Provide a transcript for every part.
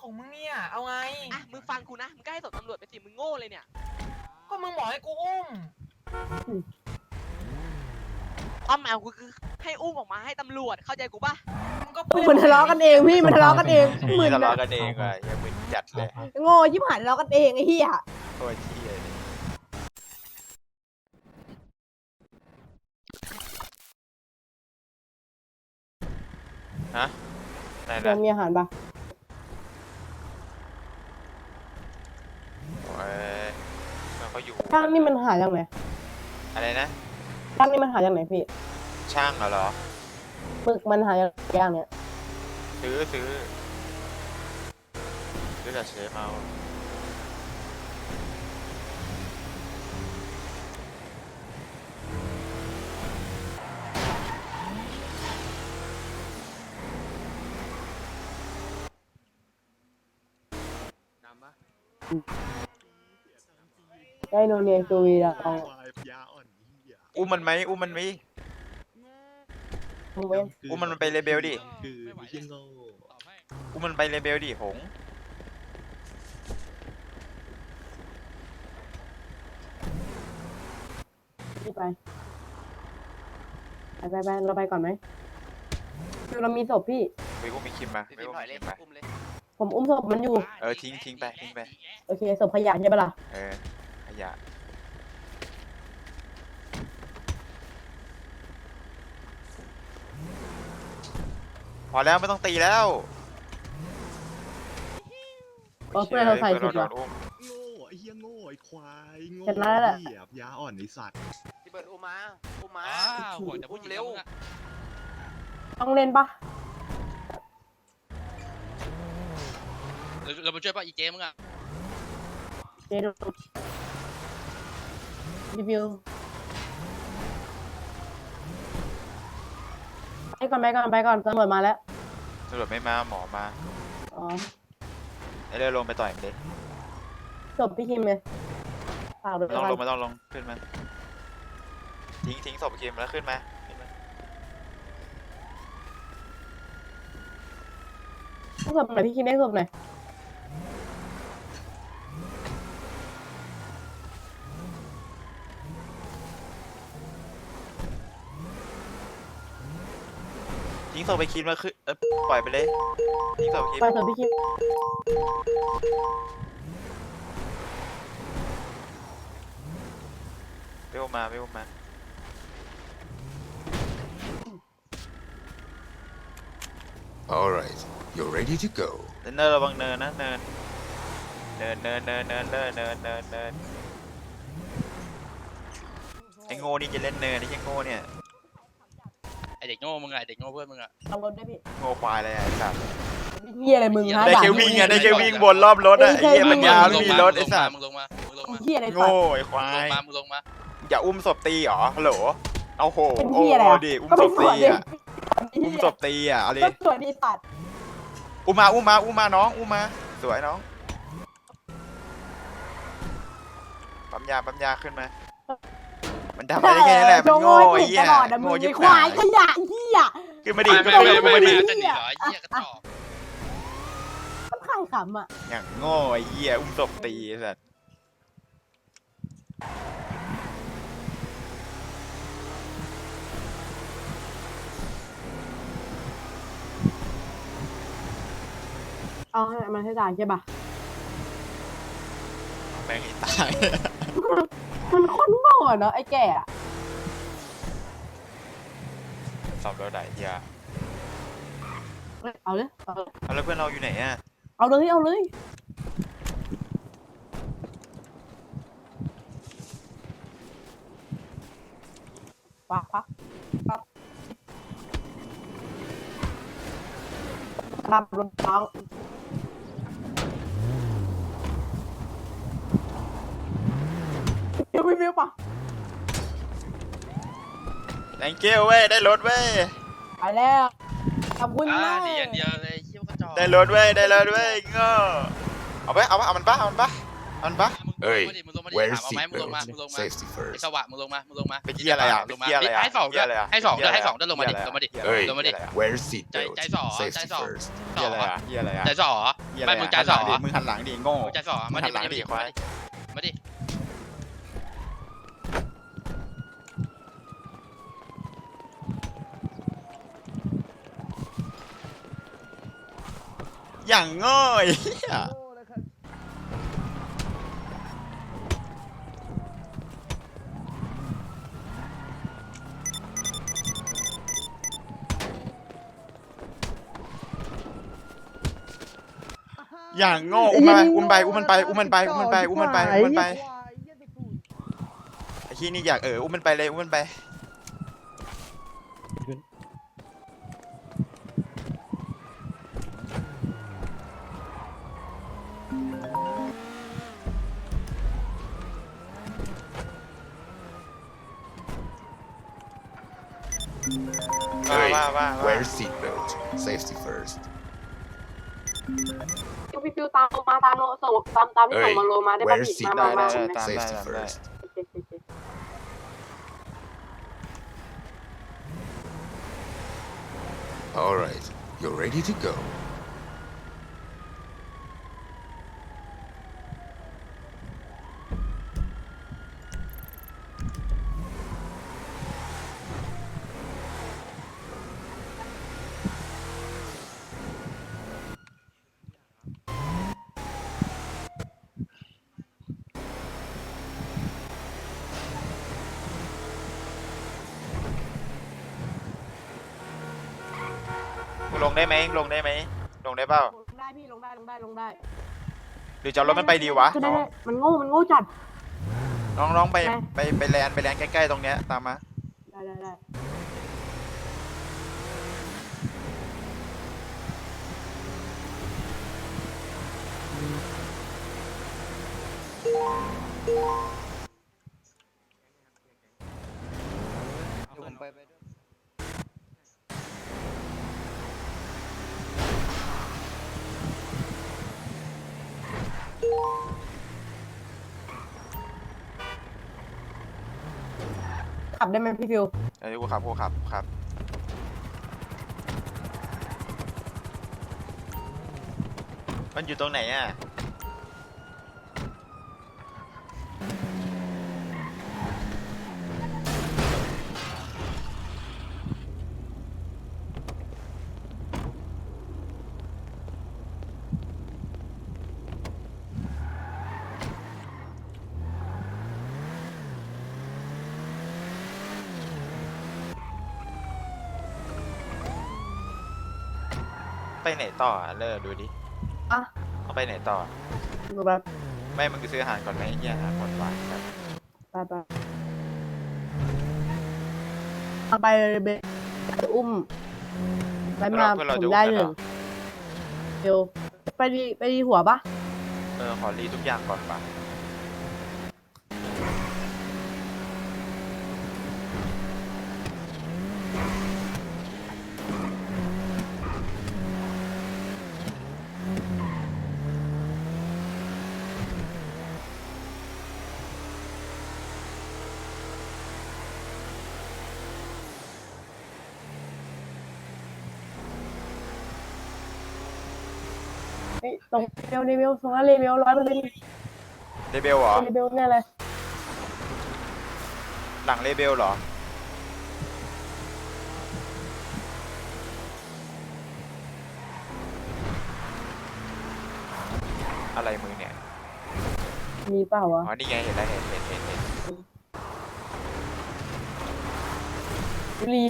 ของมึงเนี่ย เอาไง อะมึงฟังกูนะมึงก็ให้ศพตำรวจไปสิมึงโง่เลยเนี่ยก็มึงบอกให้กูอุ้ม ความหมายของกูคือให้อุ้มออกมาให้ตำรวจเข้าใจกูปะมึงก็มันทะเลาะกันเองพี่มันทะเลาะกันเองมึนี่นทะเลาะอะกันเองว่ะยังมึนจัดเลยโง่ยิบหายทะเลาะกันเองไอ้เหี้ยโคตรเที่ยเลยฮะไหนเดี๋ยนะวมีอาหารปะ โอ้ยมันก็อยู่ ช่างนี่มันหาจากไหนอะไรนะ ช่างนี่มันหาจากไหนพี่ ช่างเหรอปึกมันหาจากอย่างเนี้ยซื้อซื้อซื้อจากเชฟเอา ได้โนเนียตูวีละเอายาอ่อนเหี้ยอุ้มมันไหมอุ้มมันไหมมึงเว้นอุ้มมันไปเลเบลดิคือไม่ใช่โง่อุ้มมันไปเลเบลดิหงพี่ไปไปไปไปเราไปก่อนไหมคือเรามีศพพี่ ไปอุ้มมีคิมมาไปพี่อุ้มถอยมีเลยคิมมาอุ้มเลยผมอุ้มศพมันอยู่ เออทิ้งทิ้งไปทิ้งไป โอเคศพขยะใช่ปะล่ะเออข ยะ พอแล้วไม่ต้องตีแล้วเพราะเพื่อนเราใส่สุดโดว่ะนอุ้มโง่ไอ้เหี้ยโง่ไอ้ควายโง่ชนะแล้วแหละ เหยียบยาอ่อนไอ้สัตว์พี่เบิร์ดอุ้มมาอุ้มมา อ้าวห่วงจะพูดอุ้มเร็วต้องเล่นปะเราเราไปช่วยป่ะอีเจมึงอะเจดู รีวิวไปก่อนไปก่อนไปก่อนตำรวจมาแล้วตำรวจไม่มาหมอมาอ๋อไอ้เรือลงไปต่อยมันดิศพพี่คิมเลยฝากด้วยไม่ต้องลงกัไม่ต้องลงขึ้นมาทิ้งทิ้งศพคิมแล้วขึ้นมาขึ้นมานศพไหนอยพี่คิมได้ศพไหน ยทิ้งศพไปคิมแล้วขึ้นเออปล่อยไปเลยทิ้งศพคิมไปศพพี่คิมไปอุ้มมาไปอุ้มมา All right, you're ready to go. เนินระวังเนินนะเนินเนินเนินเนินเนินเนินเนินเนินเนินไอ้โง่นี่จะเล่นเนินไอ้เหี้ยโง่เนี่ยไอ เด็กโง่มึงอะไอ้เด็กโง่เพื่อนมึงอะเอารถได้วยพี่โง่ควายอะไรอะไอ้สัตว์เฮียอะไรมึงฮะได้ด่าแค่พี่วิ่งอะได้แค่วิ่งบนรอบรถอะไอ้เหี้ยได้แค่วิ่ปัญงญามึไม่งมีรถไอ้สัตว์มึงลงมามึงลงมาเฮียอะไรสัตโง่ว์ไอ้ความึงลยงมามึงลงมา อย่าอุ้มศพตีเหรอฮัลโหลเอาโหเป็นโอ้เฮียอะไรโหอะดิอุ้มก็ศไม่พสตีวยดิอะอุ้มศพตีอะเอาดิก็สวยดีสัตว์อุ้มมาอุ้มมาอุ้มมาน้องอุ้มมาสวยน้องปั๊มยาปั๊มยาขึ้นมา มันทำได้แค่นั้นแหละมันโง่ไอ้เหี้ยตลอดอะมึโง่งยิไอ้บควาหายยขยะเฮียขึ้นมาดิไม่ขึ้นไม่มาดิไม่ขึ้นไม่มาดิไม่จะหนีเหรอไอ้เหี้ยกระจอกมันข้างขำอะอย่างโง่ไอ้เหี้ยอุ้มศพตีไอ้สัสเอาให้มันให้ตายใช่ปะแม่งไอ้ตายมัน คนโง่อะเนาะไอ้แก่อะสอบแล้วไหนเหี้ยเอาเลยเอาเลยเอาแล้วเพื่อนเราอยู่ไหนอะเอาเลยเอาเลยปะปะปะรับรถน้องเดี๋ยววิววิวปะ แองเกลเว้ยได้รถเว้ยไปแล้วขอบคุณอ่ามากดีอย่างเดียวเลยไอ้เหี้ยกระจอกได้รถเว้ยได้รถเว้ยโง่เอาไปเอาปะเอามันปะเอามันปะเอามันปะ มึง Hey, มึงลงมาดิ wear ถามเอาไหมมึงลงมา มึงลง seatbelt. มา Safety ไอ้ first. สวะมึงลงมา มึงลงมาเป็นเหี้ยอะไรอะลงมาเป็นเหี้ยอะไรอะให้สองเป็นเหี้ยอะไรอะให้สองเป็นเหี้ยอะไรให้สองเดินลงมาดิเหี้ยลงมาดิอะไร Hey, ลงมาดิ wear ใจ seatbelt. ใจสอใจ Safety สอ first. เหี้ยอะไรอะเหี้ยอะไรอะใจสอเหี้ยอะไรไม่อะมึงใจสอมึงหันหลังดิมึงหันหลังดิโง่มึงใจสอมาดิมึงหันหลังมาดิดิควายมาดิ อย่างโง่ไอ้เหี้ยอย่างโง่อุ้มมันไปอุ้มไปอุ้มมันไปอุ้มมันไปอุ้มมันไปอุ้มมันไปอุ้มมันไปไอ้ที่นี่อยากเอออุ้มมันไปเลยอุ้มมันไป ว่า Hey, ว่าว่าว่า wear seatbelt. Safety first. พี่ฟิวตามมาตามโลส่งตามตามที่ส่งมาโลมาได้ป่ะ wear พี่มามา seatbelt. มา ได้ได้ Safety ได้ first. โอเคโอเคโอเค All right, you're ready to go. ลงได้ไหมลงได้ไหมลงได้เปล่าลงได้พี่ลงได้ลงได้ลงได้หรือจะเอารถมันไปดีวะก็น้ได้องได้มันโง่มันโง่จัด น้องน้องไปได้ ไปไปแลนด์ไปแลนด์ใกล้ๆตรงเนี้ยตามมาได้ได้ได้ ขับได้ไหมพี่ฟิวเออกูขับกูขับครับ มันอยู่ตรงไหนอะ ไปไหนต่ออะเลิกดูดิอะ เอาไปไหนต่อ ดูแบบไม่มึงซื้ออาหารก่อนไหมไอ้เฮียอาหารหมดหวานครับไปไปเอาไปเบไปอุ้มไปมาผมได้หนึ่งเดี๋ยวไปดีไปดีหัวปะเออขอรีทุกอย่างก่อนปะ เฮ้ยตรงเบลเรเบลตรงนั้นเรเบลร้อยเปอร์เซ็นต์เลเบลเหรอเรเบลแน่เลยหลังเลเบลเหรอ อะไรมือเนี่ย มีเปล่าวะ อ๋อ นี่ไงเห็นแล้วเห็นเห็นเห็นเห็นรี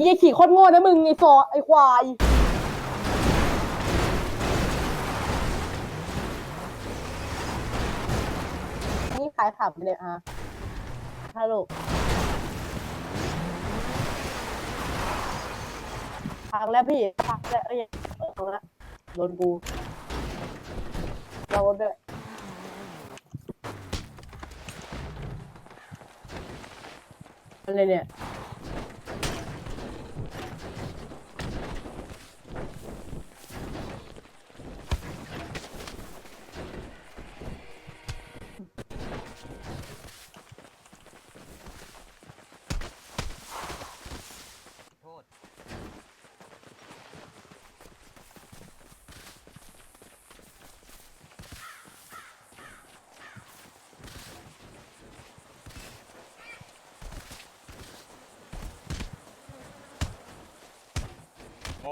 ยี่ขี่โคตรโง่นะมึงไอ้ฟอไอ้ควาย นี่ขายขับเลยอะฮัลโหลพังแล้วพี่พังแล้วเอ้ยังล้วโดนกูโดนด้วยอะไรเนี่ย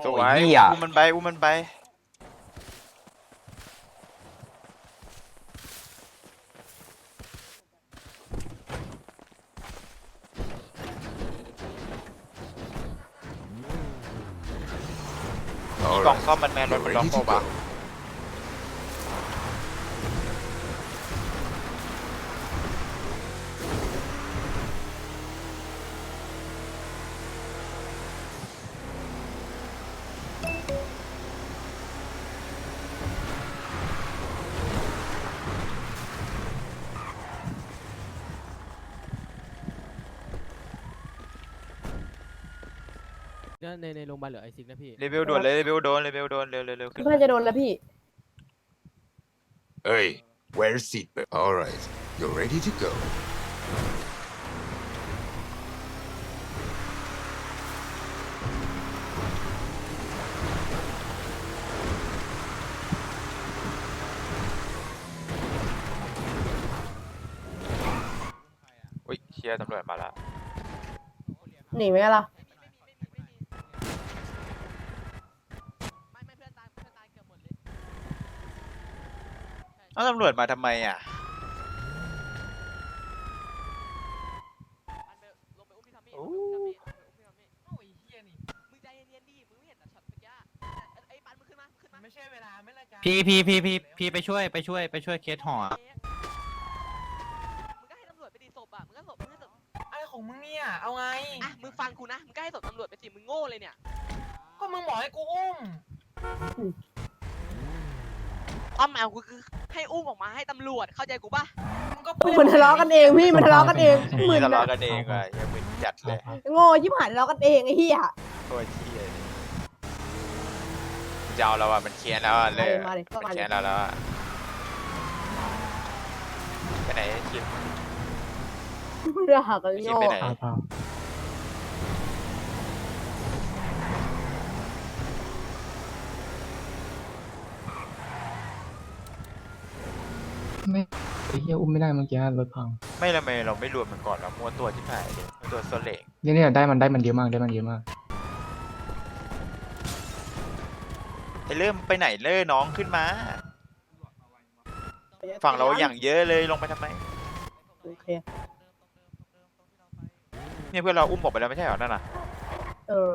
สวยอุ้มมันไปอุ้มมันไป All กล่อง right. ซ่อมมันแมนรถ You're มันล็อก ready เป to ล่าวะ ก็ในในโรงพยาบาลเหลือไอซิกนะพี่เลเวลด่วนเลยเลเวลโดนเลเวลโดนเร็วเร็วเร็วขึ้นเพื่อนจะโดนแล้วพี่ Hey, wear a seatbelt. All right. You're ready to go. อุ้ยเชียร์ตำรวจมาแล้วหนีไหมล่ะ ไม่ไม่เพื่อนตายเพื่อนตายเกือบหมดเลย เอ้าตำรวจมาทำไมอะมันไปลงไปอุ้มพี่ทอมมี่ลงไปอุ้มพี่ทอมมี่ลงไปอุ้มพี่ทอมมี่โอ้ยเฮียนี่ มึงใจเย็นๆดิ มึงไม่เห็นเหรอช็อตเมื่อกี้ไอ้ปันมึงขึ้นมาขึ้นมัมานไม่ใช่เวลาไม่ละกันพี่พี่พี่พี่พี่ไปช่วยไปช่วยไปช่วยเคสห่อมึงก็ให้ตำรวจไปดีศพอะ มึงก็ศพมึงก็ศพอะไรของมึงเนี่ยเอาไง อะ มึงฟังกูนะ มึงก็ให้ศพตำรวจไปสิ มึงโง่เลยเนี่ย ก็มึงบอกให้กูอุ้ม อ้อมแอลกูคือให้อุ้มออกมาให้ตำรวจเข้าใจกูปะมึงก็มันทะเลาะกันเองพี่มันทะเลาะกันเองหมีมื่นทะเลาะอะกันเองว่ะยังมึนจัดเลยโง่ยิบหายทะเลาะกันเองไอ้เหี้ยโคตรเชียจะเอาเราอะมันเคียนแล้วอะเลยมาเลยก็มันมาเลเคียยนเราแล้วอะไปไหนคิดเรื่องหากันคิดโง่ ไปไหนไม่ไอ้เหี้ยอุ้มไม่ได้เมื่อกี้รถพังไม่ละเมเราไม่รวมมันก่อนเรามัวตัวที่ไหนเลยมัวตัวโซเล็กเนี่ยเนี่ยได้มันได้มันเยอะมากได้มันเยอะมากไอ้เริ่มไปไหนเล่น้องขึ้นมา ฝั่งเราอย่างเยอะเลยลงไปทำไมโอเค เนี่ยเพื่อนเราอุ้มออกไปแล้วไม่ใช่เหรอนั่นน่ะเออ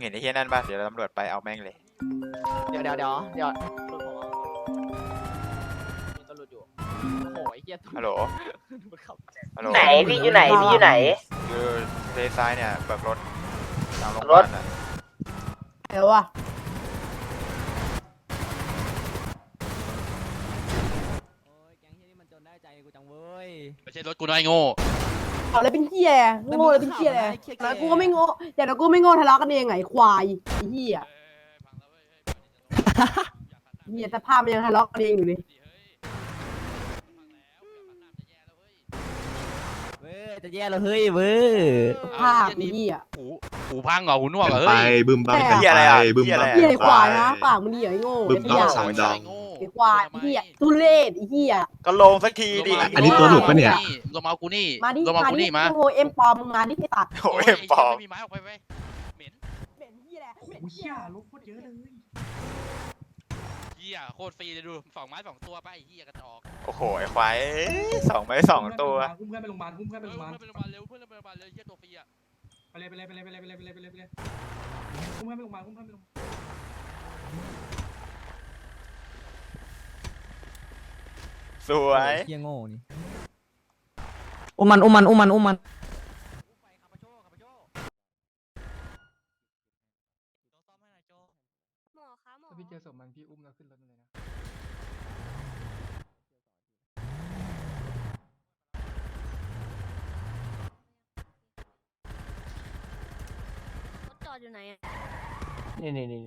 เห็นไอ้เฮียนั่นป่ะเดี๋ยวตำรวจไปเอาแม่งเลย เดี๋ยวเดี๋ยวเดี๋ยวเดี๋ยวรถผมเอามีตำรวจอยู่โอ้โหไอ้เหี้ยฮัลโหล มันขับฮัลโหลไหนพี่อยู่ไหนพี่อยู่ไหน คือเลนซ้ายเนี่ยเบิกรถตามโรงพยารบาถลน่ะเดี๋ยวว่ะโอ้ยแก๊งเหี้ยนี่มันจนได้ใจกูจังเว้ยไม่ใช่รถกูน้อยโง่ เอาอะไรเป็นเหี้ยโง่เลยเป็นเหี้ยเลยแล้วกูก็ไม่โง่แต่แล้วกูไม่โง่ทะเลาะกันเองไงควายไอ้เหี้ยเหี้ยสภาพมันยังทะเลาะกันเองอยู่เลยเว้ยจะแย่แล้วเฮ้ยเว้ยสภาพไอ้เหี้ยหูหูพังเหรอหูหนวกเหรอไปเฮ้ยบึมบัมแต่กันเหี้ยอะไรไปอะบึมเหี้ยบัอะไรมอะเหี้ยไอ้ควายนะปากมึงเหี้ยไอ้โง่บึ้ไอ้มเหี้ยบ้าสองดอกโง่ ไอ้ควายเหี้ยทุเรศไอ้เหี้ยก็ลงสักทีดิอันนี้ตัวหลุกปะเนี่ย ลงมากูนี่มาดิลงมาลูดินี่มาโฮเอ็มปอมมึงมาดิไอ้ตัดโอ็มปอมมีไม้ออกไปไปเหม็นเหม็นเหี้ยแหละเหม็นเหี้ยลูกโคตรเยอะเลยเหี้ยโคตรฟรีเลยดูสองไม้สองตัวไปไอ้เหี้ยกระจอกโอ้โหไอ้ควายสองไม้สองตัวอุ้มเพื่ไปโรงพยาบาลอุ้มเพื่ไปโรงพยาบาลไปโรงพยาบาลเร็วเพื่อนไปโรงพยาบาลเร็เหี้ยตัวฟรีอะไปเลยไปเลยไปเลยไปเลยไปเลยไปเลยไปเลยอุ้มเพื่ไปโรงพยาบาลอุ้มเพื่อนไปโรงพยาบาล สวไอ้ย เฮียโง่นี่อุ้มมันอุ้มมันอุ้มมันอุ้มมันหมอคะหมอ ถ้พี่เจอศพมันพี่อุ้มแล้วขึ้นรถมันเลยนะ รถจอดอยู่ไหนอะนี่นี่นี่